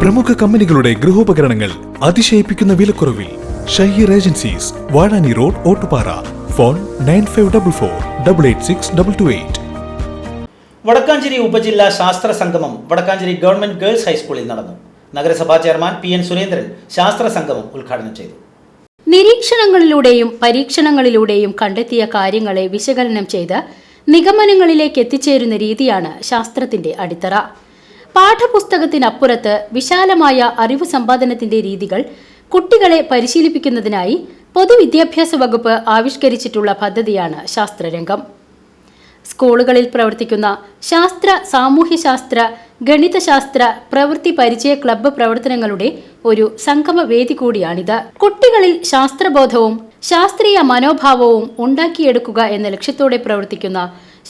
പ്രമുഖ കമ്പനികളുടെ ഗൃഹോപകരണങ്ങൾ അതിശയിപ്പിക്കുന്ന വിലക്കുറവിൽ Shaheer agencies Vazhani road Ottupara. Phone nine five double four double eight six double two eight. Wadakkanchery ഉപജില്ലാ ശാസ്ത്ര സംഗമം വടക്കാഞ്ചേരി ഗവൺമെന്റ് ഗേൾസ് ഹൈസ്കൂളിൽ നടന്നു. നഗരസഭാ ചെയർമാൻ പി എൻ സുരേന്ദ്രൻ ശാസ്ത്ര സംഗമം ഉദ്ഘാടനം ചെയ്തു. നിരീക്ഷണങ്ങളിലൂടെയും പരീക്ഷണങ്ങളിലൂടെയും കണ്ടെത്തിയ കാര്യങ്ങളെ വിശകലനം ചെയ്ത് നിഗമനങ്ങളിലേക്ക് എത്തിച്ചേരുന്ന രീതിയാണ് ശാസ്ത്രത്തിന്റെ അടിത്തറ. പാഠപുസ്തകത്തിനപ്പുറത്ത് വിശാലമായ അറിവ് സമ്പാദനത്തിന്റെ രീതികൾ കുട്ടികളെ പരിശീലിപ്പിക്കുന്നതിനായി പൊതുവിദ്യാഭ്യാസ വകുപ്പ് ആവിഷ്കരിച്ചിട്ടുള്ള പദ്ധതിയാണ് ശാസ്ത്രരംഗം. സ്കൂളുകളിൽ പ്രവർത്തിക്കുന്ന ശാസ്ത്ര സാമൂഹ്യശാസ്ത്ര ഗണിതശാസ്ത്ര പ്രവൃത്തി പരിചയ ക്ലബ്ബ് പ്രവർത്തനങ്ങളുടെ ഒരു സംഗമ വേദി കൂടിയാണിത്. കുട്ടികളിൽ ശാസ്ത്രബോധവും ശാസ്ത്രീയ മനോഭാവവും ഉണ്ടാക്കിയെടുക്കുക എന്ന ലക്ഷ്യത്തോടെ പ്രവർത്തിക്കുന്ന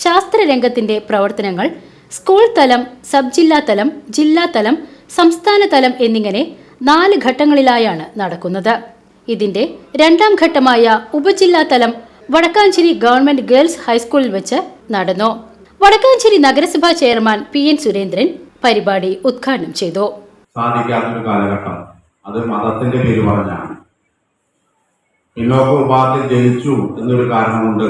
ശാസ്ത്രരംഗത്തിന്റെ പ്രവർത്തനങ്ങൾ സ്കൂൾ തലം സബ് ജില്ലാ തലം ജില്ലാ തലം സംസ്ഥാന തലം എന്നിങ്ങനെ നാല് ഘട്ടങ്ങളിലായാണ് നടക്കുന്നത്. ഇതിന്റെ രണ്ടാം ഘട്ടമായ ഉപജില്ലാ തലം വടക്കാഞ്ചേരി ഗവൺമെന്റ് ഗേൾസ് ഹൈസ്കൂളിൽ വെച്ച് നടന്നു. വടക്കാഞ്ചേരി നഗരസഭാ ചെയർമാൻ പി എൻ സുരേന്ദ്രൻ പരിപാടി ഉദ്ഘാടനം ചെയ്തു. സാധിക്കാത്തൊരു കാലഘട്ടം. അത് മതത്തിന്റെ പേര് പറഞ്ഞാണ്. പിന്നോക്ക വിഭാഗത്തിൽ ജനിച്ചു എന്നൊരു കാരണം കൊണ്ട്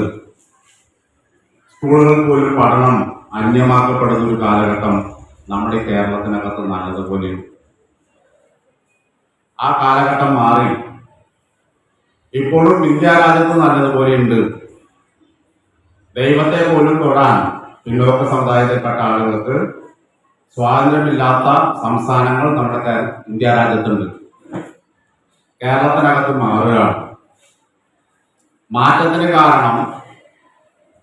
സ്കൂളുകളിൽ പോലും പഠനം അന്യമാക്കപ്പെടുന്ന ഒരു കാലഘട്ടം നമ്മുടെ കേരളത്തിനകത്ത് നല്ലതുപോലെ ആ കാലഘട്ടം മാറി. ഇപ്പോഴും ഇന്ത്യ രാജ്യത്ത് നല്ലതുപോലെയുണ്ട് ദൈവത്തെ പോലും തൊടാൻ പിന്നോക്ക സമുദായത്തിൽപ്പെട്ട ആളുകൾക്ക് സ്വാതന്ത്ര്യമില്ലാത്ത സംസ്ഥാനങ്ങൾ നമ്മുടെ ഇന്ത്യ രാജ്യത്തുണ്ട്. കേരളത്തിനകത്ത് മാറുകയാണ്. മാറ്റത്തിന് കാരണം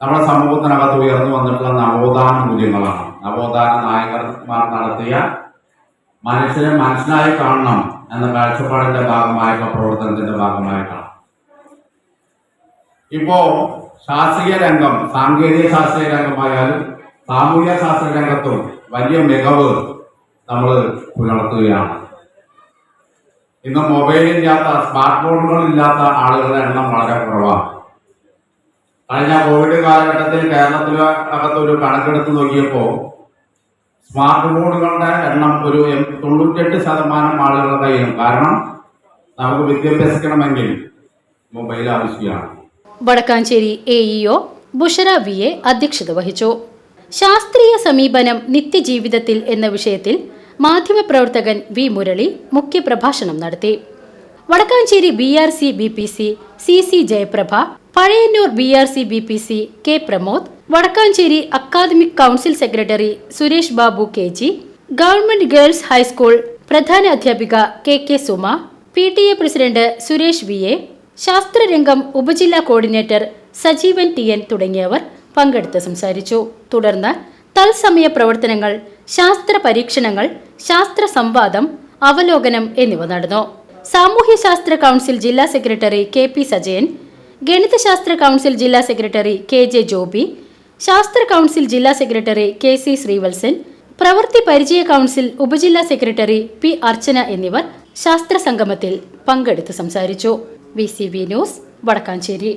നമ്മുടെ സമൂഹത്തിനകത്ത് ഉയർന്നു വന്നിട്ടുള്ള നവോത്ഥാന മൂല്യങ്ങളാണ് നവോത്ഥാന നായകന്മാർ നടത്തിയ മനുഷ്യനെ മനസ്സിലായി കാണണം എന്ന കാഴ്ചപ്പാടിന്റെ ഭാഗമായിട്ടുള്ള പ്രവർത്തനത്തിന്റെ ഭാഗമായിട്ടാണ്. ഇപ്പോ ശാസ്ത്രീയ രംഗം സാങ്കേതിക ശാസ്ത്രീയ രംഗമായാലും സാമൂഹ്യ ശാസ്ത്ര രംഗത്തും വലിയ മികവ് നമ്മൾ പുലർത്തുകയാണ്. ഇന്ന് മൊബൈൽ ഇല്ലാത്ത സ്മാർട്ട് ഫോണുകൾ ഇല്ലാത്ത ആളുകളുടെ എണ്ണം വളരെ കുറവാണ്. കഴിഞ്ഞ കോവിഡ് കാലഘട്ടത്തിൽ കേരളത്തിൽ അകത്ത് ഒരു കണക്കെടുത്ത് നോക്കിയപ്പോൾ സ്മാർട്ട് ഫോണുകളുടെ എണ്ണം ഒരു തൊണ്ണൂറ്റെട്ട് ശതമാനം ആളുകളുടെ കയ്യിലും. കാരണം നമുക്ക് വിദ്യാഭ്യസിക്കണമെങ്കിൽ മൊബൈൽ ആവശ്യമാണ്. Wadakkanchery A EO Bushara V A അധ്യക്ഷത വഹിച്ചു. ശാസ്ത്രീയ സമീപനം നിത്യജീവിതത്തിൽ എന്ന വിഷയത്തിൽ മാധ്യമപ്രവർത്തകൻ വി മുരളി മുഖ്യപ്രഭാഷണം നടത്തി. Wadakkanchery B R C B P C C C Jayaprabha Pazhayannur B R C B P C K Pramod Wadakkanchery academic council secretary Suresh Babu K G government girls high school പ്രധാന അധ്യാപിക K K Suma P T A president Suresh V A ശാസ്ത്രരംഗം ഉപജില്ലാ coordinator Sajeevan T N തുടങ്ങിയവർ പങ്കെടുത്ത് സംസാരിച്ചു. തുടർന്ന് തത്സമയ പ്രവർത്തനങ്ങൾ ശാസ്ത്ര പരീക്ഷണങ്ങൾ ശാസ്ത്ര സംവാദം അവലോകനം എന്നിവ നടന്നു. സാമൂഹ്യശാസ്ത്ര കൗൺസിൽ ജില്ലാ സെക്രട്ടറി കെ പി സജയൻ ഗണിതശാസ്ത്ര കൗൺസിൽ ജില്ലാ സെക്രട്ടറി കെ ജെ ജോബി ശാസ്ത്ര കൗൺസിൽ ജില്ലാ സെക്രട്ടറി കെ സി ശ്രീവത്സൻ പ്രവൃത്തി പരിചയ കൗൺസിൽ ഉപജില്ലാ സെക്രട്ടറി പി അർച്ചന എന്നിവർ ശാസ്ത്ര സംഗമത്തിൽ പങ്കെടുത്ത് സംസാരിച്ചു. V news Wadakkanchery.